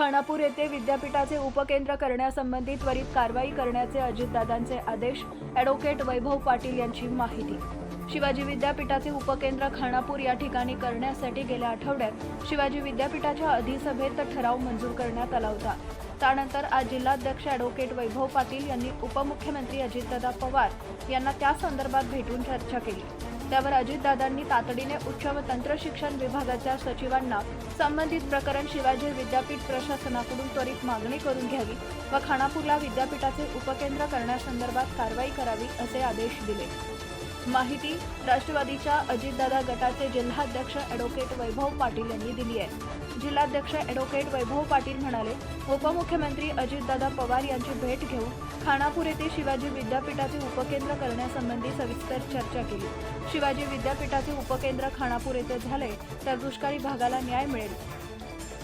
खानापूर येथे विद्यापीठाचे उपकेंद्र करण्यासंबंधी त्वरित कारवाई करण्याचे अजितदादांचे आदेश ॲडव्होकेट वैभव पाटील यांची माहिती. शिवाजी विद्यापीठाचे उपकेंद्र खानापूर या ठिकाणी करण्यासाठी गेल्या आठवड्यात शिवाजी विद्यापीठाच्या अधिसभेत ठराव मंजूर करण्यात आला होता. त्यानंतर आज जिल्हाध्यक्ष ॲडव्होकेट वैभव पाटील यांनी उपमुख्यमंत्री अजितदादा पवार यांना त्या संदर्भात भेटून चर्चा केली. त्यावर अजितदादांनी तातडीने उच्च व तंत्र शिक्षण विभागाच्या सचिवांना संबंधित प्रकरण शिवाजी विद्यापीठ प्रशासनाकडून त्वरित मागणी करून घ्यावी व खानापूरला विद्यापीठाचे उपकेंद्र करण्यासंदर्भात कारवाई करावी असे आदेश दिले. माहिती राष्ट्रवादीच्या अजितदादा गटाचे जिल्हाध्यक्ष ॲडव्होकेट वैभव पाटील यांनी दिली आहे. जिल्हाध्यक्ष ॲडव्होकेट वैभव पाटील म्हणाले उपमुख्यमंत्री अजितदादा पवार यांची भेट घेऊन खानापूर येथे शिवाजी विद्यापीठाचे उपकेंद्र करण्यासंबंधी सविस्तर चर्चा केली. शिवाजी विद्यापीठाचे उपकेंद्र खानापूर येथे झाले तर दुष्काळी भागाला न्याय मिळेल.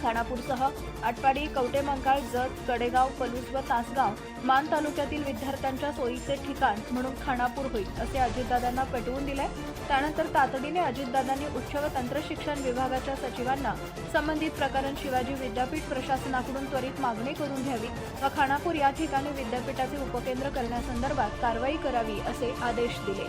खानापूरसह आटपाडी कवटेमंकाळ जत कडेगाव पलूस व तासगाव मान तालुक्यातील विद्यार्थ्यांच्या सोयीचे ठिकाण म्हणून खानापूर होईल असे अजितदादांना पटवून दिले त्यानंतर तातडीने अजितदादांनी उच्च व तंत्रशिक्षण विभागाच्या सचिवांना संबंधित प्रकरण शिवाजी विद्यापीठ प्रशासनाकडून त्वरित मागणी करून घ्यावी व खानापूर या ठिकाणी विद्यापीठाचे उपकेंद्र करण्यासंदर्भात कारवाई करावी असे आदेश दिले.